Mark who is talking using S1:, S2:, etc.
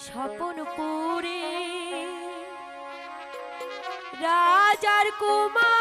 S1: স্বপন পুরে রাজার কুমার